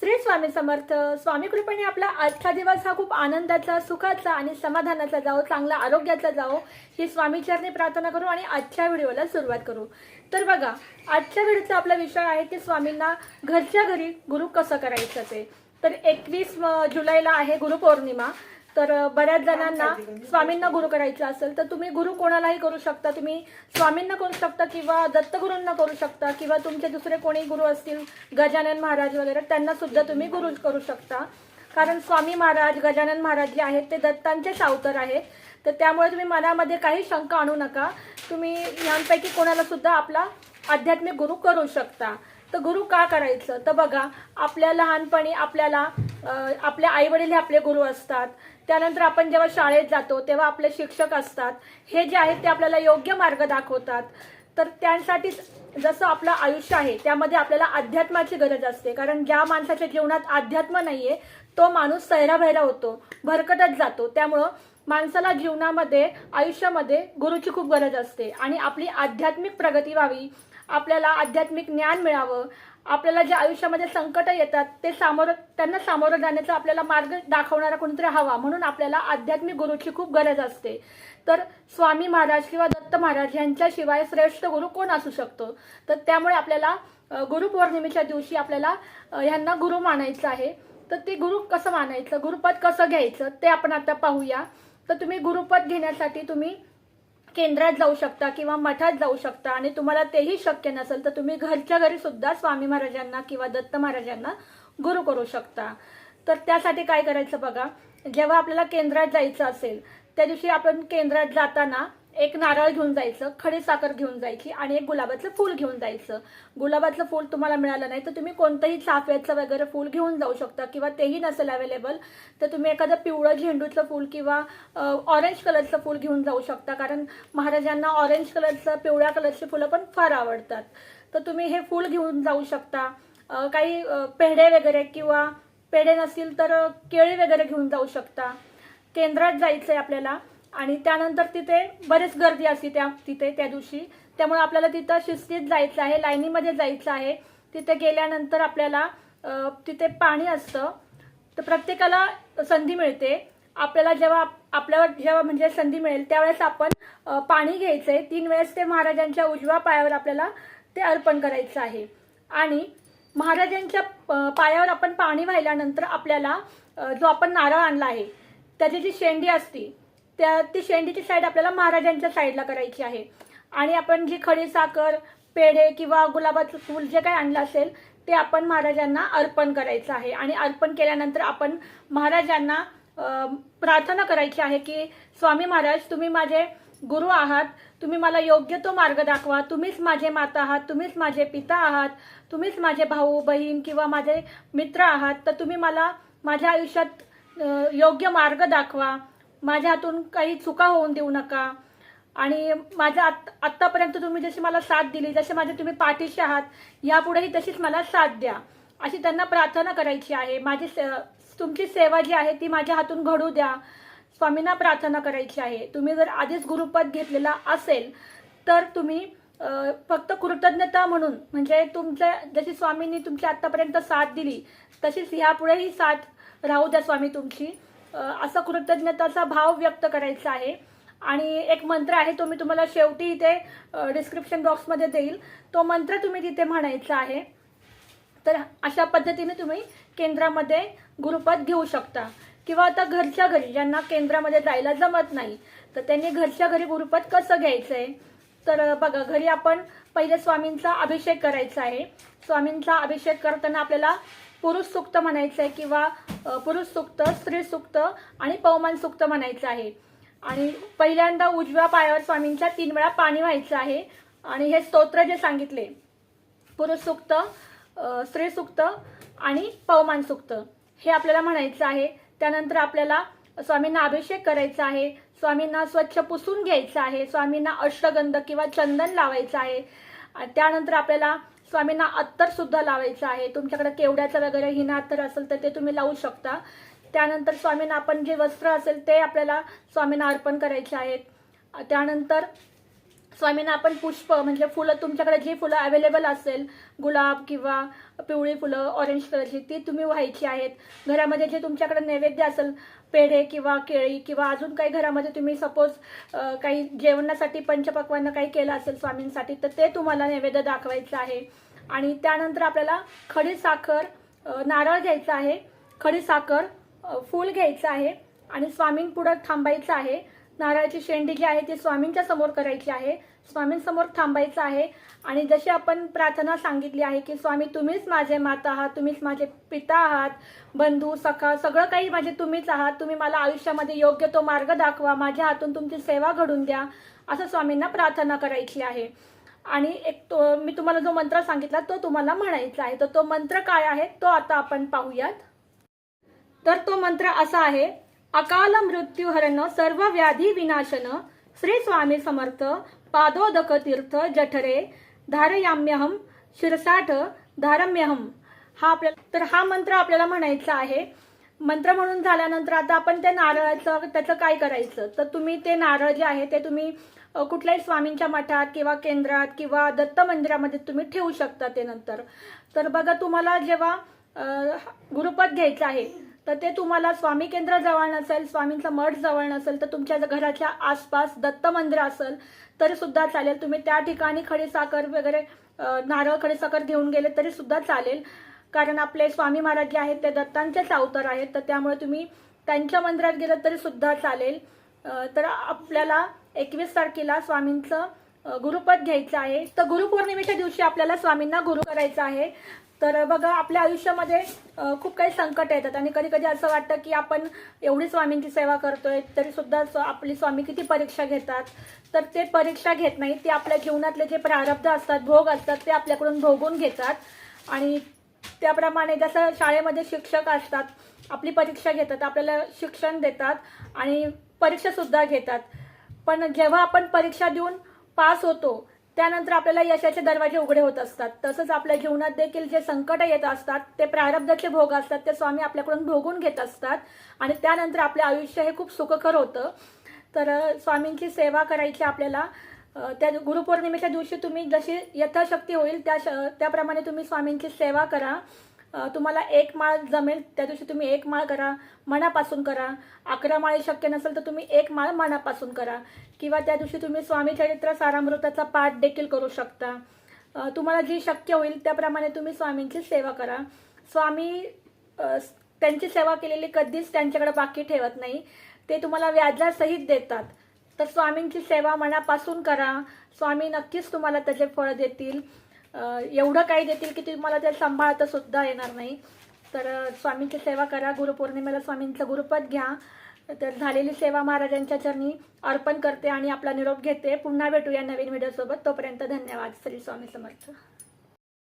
श्री स्वामी समर्थ. स्वामी कृपेने आपला आजचा दिवस हा खूप आनंदाचा सुखाचा आणि समाधानाचा जावो चांगला आरोग्याचा जाओ ही स्वामीचरणी प्रार्थना करू आणि आजच्या व्हिडिओला सुरुवात करू. तर बघा आजच्या व्हिडिओचा आपला विषय आहे की स्वामींना घरच्या घरी गुरु कसं करायचं ते. तर एकवीस जुलैला आहे गुरुपौर्णिमा. तर बऱ्याच जणांना स्वामींना गुरु करायचं असेल तर तुम्ही गुरु कोणालाही करू शकता. तुम्ही स्वामींना करू शकता किंवा दत्तगुरूंना करू शकता किंवा तुमचे दुसरे कोणी गुरु असतील गजानन महाराज वगैरे त्यांना सुद्धा तुम्ही गुरु करू शकता. कारण स्वामी महाराज गजानन महाराज जे आहेत ते दत्तांचे सावतर आहेत. तर त्यामुळे तुम्ही मनामध्ये काही शंका आणू नका. तुम्ही यांपैकी कोणाला सुद्धा आपला आध्यात्मिक गुरु करू शकता. तर गुरु का करायचं? तर बघा आपल्या लहानपणी आपल्याला आपले आईवडील हे आपले गुरु असतात. त्यानंतर आपण जेव्हा शाळेत जातो तेव्हा आपले शिक्षक असतात. हे जे आहेत ते आपल्याला योग्य मार्ग दाखवतात. तर त्यांसाठीच जसं आपलं आयुष्य आहे त्यामध्ये आपल्याला अध्यात्माची गरज असते. कारण ज्या माणसाच्या जीवनात अध्यात्म नाहीये तो माणूस सैराभैरा होतो भरकटत जातो. त्यामुळं माणसाला जीवनामध्ये आयुष्यामध्ये गुरुची खूप गरज असते. आणि आपली आध्यात्मिक प्रगती व्हावी आपल्याला आध्यात्मिक ज्ञान मिळावं आपल्याला जे आयुष्यामध्ये संकट येतात ते सामोरं त्यांना सामोरं जाण्याचा आपल्याला मार्ग दाखवणारा कोणीतरी हवा म्हणून आपल्याला आध्यात्मिक गुरुची खूप गरज असते. तर स्वामी महाराज किंवा दत्त महाराज यांच्याशिवाय श्रेष्ठ गुरु कोण असू शकतो? तर त्यामुळे आपल्याला गुरुपौर्णिमेच्या दिवशी आपल्याला यांना ह्यांना गुरु मानायचं आहे. तर ते गुरु कसं मानायचं? गुरुपद कसं घ्यायचं? ते आपण आता पाहूया. तर तुम्ही गुरुपद घेण्यासाठी तुम्ही केंद्रात जाऊ शकता किंवा मठात जाऊ शकता आणि तुम्हाला तेही शक्य नसेल तर तुम्ही घरच्या घरी सुद्धा स्वामी महाराजांना किंवा दत्त महाराजांना गुरु करू शकता. तर त्यासाठी काय करायचं बघा जेव्हा आपल्याला केंद्रात जायचं असेल त्या दिवशी आपण केंद्रात जाताना एक नारळ घेऊन जायचं खडी साखर घेऊन जायची आणि एक गुलाबाचं फूल घेऊन जायचं. गुलाबाचं फूल तुम्हाला मिळालं नाही तर तुम्ही कोणतंही चाफ्याचं वगैरे फूल घेऊन जाऊ शकता किंवा तेही नसेल अवेलेबल तर तुम्ही एखादं पिवळं झेंडूचं फूल किंवा ऑरेंज कलरचं फूल घेऊन जाऊ शकता. कारण महाराजांना ऑरेंज कलरचं पिवळ्या कलरची फुलं पण फार आवडतात. तर तुम्ही हे फूल घेऊन जाऊ शकता. काही पेढे वगैरे किंवा पेढे नसतील तर केळी वगैरे घेऊन जाऊ शकता. केंद्रात जायचंय आपल्याला. आणि त्यानंतर तिथे बरेच गर्दी असते त्या तिथे त्या दिवशी. त्यामुळे आपल्याला तिथं शिस्तीत जायचं आहे लाईनीमध्ये जायचं आहे. तिथे गेल्यानंतर आपल्याला तिथे पाणी असतं. तर प्रत्येकाला संधी मिळते. आपल्याला जेव्हा आपल्यावर जेव्हा म्हणजे संधी मिळेल त्यावेळेस आपण पाणी पाणी घ्यायचंय. तीन वेळेस ते महाराजांच्या उजव्या पायावर आपल्याला ते अर्पण करायचं आहे. आणि महाराजांच्या पायावर आपण पाणी वाहिल्यानंतर आपल्याला जो आपण नारळ आणला आहे त्याची जी शेंडी असती त्या ती शेंडीची साईड आपल्याला महाराजांच्या साईडला करायची आहे. आणि आपण जी खडी साखर पेढे किंवा गुलाबाचं फूल जे काही आणलं असेल ते आपण महाराजांना अर्पण करायचं आहे. आणि अर्पण केल्यानंतर आपण महाराजांना प्रार्थना करायची आहे की स्वामी महाराज तुम्ही माझे गुरु आहात. तुम्ही मला योग्य तो मार्ग दाखवा. तुम्हीच माझे माता आहात. तुम्हीच माझे पिता आहात. तुम्हीच माझे भाऊ बहीण किंवा माझे मित्र आहात. तर तुम्ही मला माझ्या आयुष्यात योग्य मार्ग दाखवा. माझ्या हातून काही चुका होऊन देऊ नका. आणि माझ्या आत आत्तापर्यंत तुम्ही जशी मला साथ दिली जसे माझे तुम्ही पाठीशी आहात यापुढेही तशीच मला साथ द्या. अशी त्यांना प्रार्थना करायची आहे. माझी से तुमची सेवा जी आहे ती माझ्या हातून घडू द्या. स्वामींना प्रार्थना करायची आहे. तुम्ही जर आधीच गुरुपद घेतलेला असेल तर तुम्ही फक्त कृतज्ञता म्हणून म्हणजे तुमच्या जशी स्वामींनी तुमची आत्तापर्यंत साथ दिली तशीच ह्यापुढेही साथ राहू द्या स्वामी तुमची. असा कृतज्ञताचा भाव व्यक्त करायचा आहे. आणि एक मंत्र आहे तो मी तुम्हाला शेवटी इथे डिस्क्रिप्शन बॉक्समध्ये देईल. तो मंत्र तुम्ही तिथे म्हणायचा आहे. तर अशा पद्धतीने तुम्ही केंद्रामध्ये गुरुपद घेऊ शकता. किंवा आता घरच्या घरी ज्यांना केंद्रामध्ये जायला जमत नाही तर त्यांनी घरच्या घरी गुरुपद कसं घ्यायचं आहे तर बघा घरी आपण पहिले स्वामींचा अभिषेक करायचा आहे. स्वामींचा अभिषेक करताना आपल्याला पुरुष सुक्त म्हणायचं आहे किंवा पुरुष सुक्त स्त्री सुक्त आणि पवमान सुक्त म्हणायचं आहे. आणि पहिल्यांदा उजव्या पायावर स्वामींच्या तीन वेळा पाणी व्हायचं आहे. आणि हे स्तोत्र जे सांगितले पुरुष सुक्त स्त्री सुक्त आणि पवमान सुक्त हे आपल्याला म्हणायचं आहे. त्यानंतर आपल्याला स्वामींना अभिषेक करायचा आहे. स्वामींना स्वच्छ पुसून घ्यायचं आहे. स्वामींना अष्टगंध किंवा चंदन लावायचं आहे. त्यानंतर आपल्याला स्वामींना अत्तर सुद्धा लावायचं आहे. तुमच्याकडे केवड्याचं वगैरे हिना अत्तर असेल तर ते तुम्ही लावू शकता. त्यानंतर स्वामींना आपण जे वस्त्र असेल ते आपल्याला स्वामींना अर्पण करायचे आहेत. त्यानंतर स्वामींना आपण पुष्प म्हणजे फुलं तुमच्याकडे जी फुलं अवेलेबल असेल गुलाब किंवा पिवळी फुलं ऑरेंज कलरची ती तुम्ही व्हायची आहेत. घरामध्ये जे तुमच्याकडे नैवेद्य असेल पेढे किंवा केळी किंवा अजून काही घरामध्ये तुम्ही सपोज काही जेवणासाठी पंचपक्वानं काही केलं असेल स्वामींसाठी तर ते तुम्हाला नैवेद्य दाखवायचं आहे. आणि त्यानंतर आपल्याला खडी साखर नारळ घ्यायचा आहे. खडी साखर फूल घ्यायचं आहे. आणि स्वामींपुढं थांबायचं आहे. नारळाची शेंडी जी आहे ती स्वामींच्या समोर करायची आहे. स्वामींसमोर थांबायचं आहे. आणि जशी आपण प्रार्थना सांगितली आहे की स्वामी तुम्हीच माझे माता आहात तुम्हीच माझे पिता आहात बंधू सखा सगळं काही माझे तुम्हीच आहात तुम्ही मला आयुष्यामध्ये योग्य तो मार्ग दाखवा माझ्या हातून तुमची सेवा घडून द्या असं स्वामींना प्रार्थना करायची आहे. आणि एक तो मी तुम्हाला जो मंत्र सांगितला तो तुम्हाला म्हणायचा आहे. तर तो मंत्र काय आहे तो आता आपण पाहूयात. तर तो मंत्र असा आहे अकाल मृत्यूहरण सर्व व्याधी विनाशन. श्री स्वामी समर्थ पादोदक तीर्थ जठरे धारयाम्यहम शिरसाठ धारम्यहम. हा आपल्या तर हा मंत्र आपल्याला म्हणायचा आहे. मंत्र म्हणून झाल्यानंतर आता आपण त्या नारळाचं त्याचं काय करायचं? तर तुम्ही ते नारळ जे आहे ते तुम्ही कुठल्याही स्वामींच्या मठात किंवा केंद्रात किंवा दत्त मंदिरामध्ये तुम्ही ठेवू शकता ते नंतर. तर बघा तुम्हाला जेव्हा गुरुपद घ्यायचं आहे तर ते तुम्हाला स्वामी केंद्र जवळ नसेल स्वामींचा मठ जवळ नसेल तर तुमच्या घराच्या आसपास दत्त मंदिर असेल तरी सुद्धा चालेल. तुम्ही त्या ठिकाणी खडी साखर वगैरे नारळ खडी साखर घेऊन गेले तरी सुद्धा चालेल. कारण आपले स्वामी महाराज जे आहेत ते दत्तांचेच अवतार आहेत तर त्यामुळे तुम्ही त्यांच्या मंदिरात गेलं तरी सुद्धा चालेल. तर आपल्याला एकवीस तारखेला स्वामींचं गुरुपद घ्यायचं आहे. तर गुरुपौर्णिमेच्या दिवशी आपल्याला स्वामींना गुरु करायचं आहे. तर बघा आपल्या आयुष्यामध्ये खूप काही संकट येतात आणि कधी कधी असं वाटतं की आपण एवढी स्वामींची सेवा करतोय तरी सुद्धा स्व- आपली स्वामी किती परीक्षा घेतात. तर ते परीक्षा घेत नाही ते आपल्या जीवनातले जे प्रारब्ध असतात भोग असतात ते आपल्याकडून भोगून घेतात. आणि त्याप्रमाणे जसं शाळेमध्ये शिक्षक असतात आपली परीक्षा घेतात आपल्याला शिक्षण देतात आणि परीक्षासुद्धा घेतात. पण जेव्हा आपण परीक्षा देऊन पास होतो त्यानंतर आपल्याला यशाचे दरवाजे उघडे होत असतात. तसंच आपल्या जीवनात देखील जे संकट येत असतात ते प्रारब्धाचे भोग असतात ते स्वामी आपल्याकडून भोगून घेत असतात. आणि त्यानंतर आपलं आयुष्य हे खूप सुखकर होतं. तर स्वामींची सेवा करायची आपल्याला त्या गुरुपौर्णिमेच्या दिवशी तुम्ही जशी यथाशक्ती होईल त्या श- त्याप्रमाणे तुम्ही स्वामींची सेवा करा. तुम्हाला एक माळ जमेल त्या दिवशी तुम्ही एक माळ करा मनापासून करा. अकरा माळी शक्य नसेल तर तुम्ही एक माळ मनापासून करा. किंवा त्या दिवशी तुम्ही स्वामी चरित्र सारामृताचा पाठ देखील करू शकता. तुम्हाला जी शक्य होईल त्याप्रमाणे तुम्ही स्वामींची सेवा करा. स्वामी त्यांची सेवा केलेली कधीच त्यांच्याकडे बाकी ठेवत नाही. ते तुम्हाला व्याजासहित देतात. तर स्वामींची सेवा मनापासून करा. स्वामी नक्कीच तुम्हाला त्याचे फळ देतील. एवढं काही देतील की तुम्हाला ते सांभाळता सुद्धा येणार नाही. तर स्वामींची सेवा करा गुरुपौर्णिमेला स्वामींचं गुरुपद घ्या. तर झालेली सेवा महाराजांच्या चरणी अर्पण करते आणि आपला निरोप घेते. पुन्हा भेटूया नवीन व्हिडिओसोबत तोपर्यंत धन्यवाद. श्री स्वामी समर्थ.